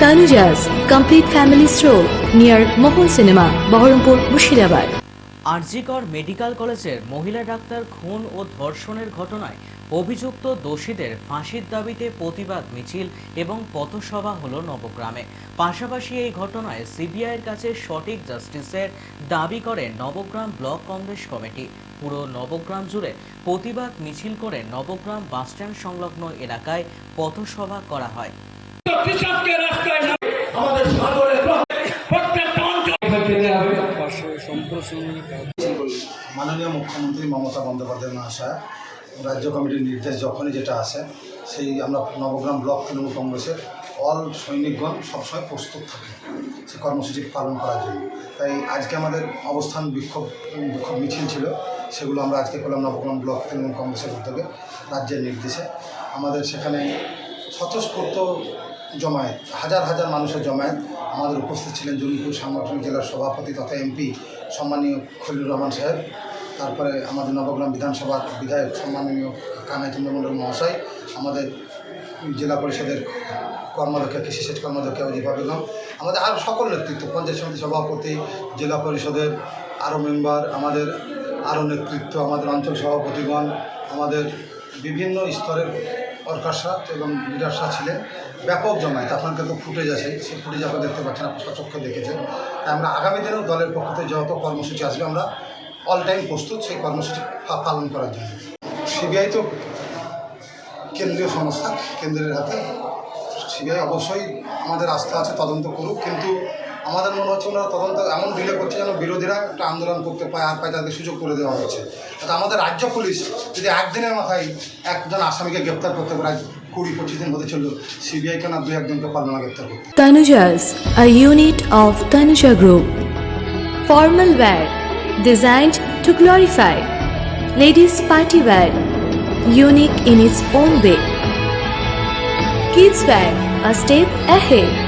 Tanuja's complete family stroll near Mohon Cinema, Baharampur, Mushirabad. RG Kar medical কলেজের মহিলা doctor খুন ও ধর্ষণের ঘটনায় অভিযুক্ত দোষীদের ফাঁসির দাবিতে প্রতিবাদ মিছিল এবং পথসভা হলো নবগ্রামে। পাশাপাশি এই ঘটনায় সিবিআইয়ের কাছে সঠিক জাস্টিসের দাবি করে নবগ্রাম ব্লক কংগ্রেস কমিটি। পুরো নবগ্রাম জুড়ে প্রতিবাদ মিছিল করে নবগ্রাম বাসস্ট্যান্ড সংলগ্ন এলাকায় পথসভা করা হয়। মাননীয় মুখ্যমন্ত্রী মমতা বন্দ্যোপাধ্যায় মহাশয়, রাজ্য কমিটির নির্দেশ যখনই যেটা আসে, সেই আমরা নবগ্রাম ব্লক তৃণমূল কংগ্রেসের অল সৈনিকগণ সবসময় প্রস্তুত থাকে সে কর্মসূচি পালন করার জন্য। তাই আজকে আমাদের অবস্থান বিক্ষোভ বিক্ষোভ মিছিল ছিল, সেগুলো আমরা আজকে করলাম নবগ্রাম ব্লক তৃণমূল কংগ্রেসের উদ্যোগে, রাজ্যের নির্দেশে। আমাদের সেখানে স্বতঃস্ফূর্ত জমায়েত, হাজার হাজার মানুষের জমায়েত আমাদের উপস্থিত ছিলেন জঙ্গিপুর সাংগঠনিক জেলার সভাপতি তথা এমপি সম্মানীয় খলিলুর রহমান সাহেব, তারপরে আমাদের নবগ্রাম বিধানসভার বিধায়ক সম্মাননীয় কানাই চন্দ্রমণ্ডল মহাশয়, আমাদের জেলা পরিষদের কর্মাধ্যক্ষ কৃষি সেচ কর্মাধ্যক্ষ অজিফা বেগম আমাদের আরও সকল নেতৃত্ব, পঞ্চায়েত সমিতি সভাপতি, জেলা পরিষদের আরও মেম্বার, আমাদের আরও নেতৃত্ব, আমাদের অঞ্চল সভাপতিগণ, আমাদের বিভিন্ন স্তরের অর্কাশা এবং লিডারসা ছিলেন। ব্যাপক জমায়েত, আপনাকে তো ফুটেজ আছে সেই ফুটেজ আপনারা দেখতে পাচ্ছেন, আপনার সচক্ষে দেখেছেন। তাই আমরা আগামী দিনেও দলের পক্ষ থেকে যত কর্মসূচি আসবে, আমরা অল টাইম প্রস্তুত সেই কর্মসূচি পালন করার জন্য। সিবিআই তো কেন্দ্রীয় সংস্থা, কেন্দ্রের হাতে। সিবিআই অবশ্যই আমাদের আস্থা আছে, তদন্ত করুক, কিন্তু আমাদের মনে হচ্ছে ওনারা তদন্ত এমন ডিলে করছে যেন বিরোধীরা একটা আন্দোলন করতে পায় আর পায় তাদের সুযোগ করে দেওয়া হয়েছে তা আমাদের রাজ্য পুলিশ যদি একদিনের মাথায় একজন আসামিকে গ্রেপ্তার করতে পারে কুড়ি পঁচিশ দিন হতে চলল সিবিআই কেন দু একজনকে পারবে না গ্রেপ্তার করতে Tanuja's, a unit of Tanuja Group. Formal wear designed to glorify. Ladies' party wear, unique in its own way. Kids wear, a step ahead.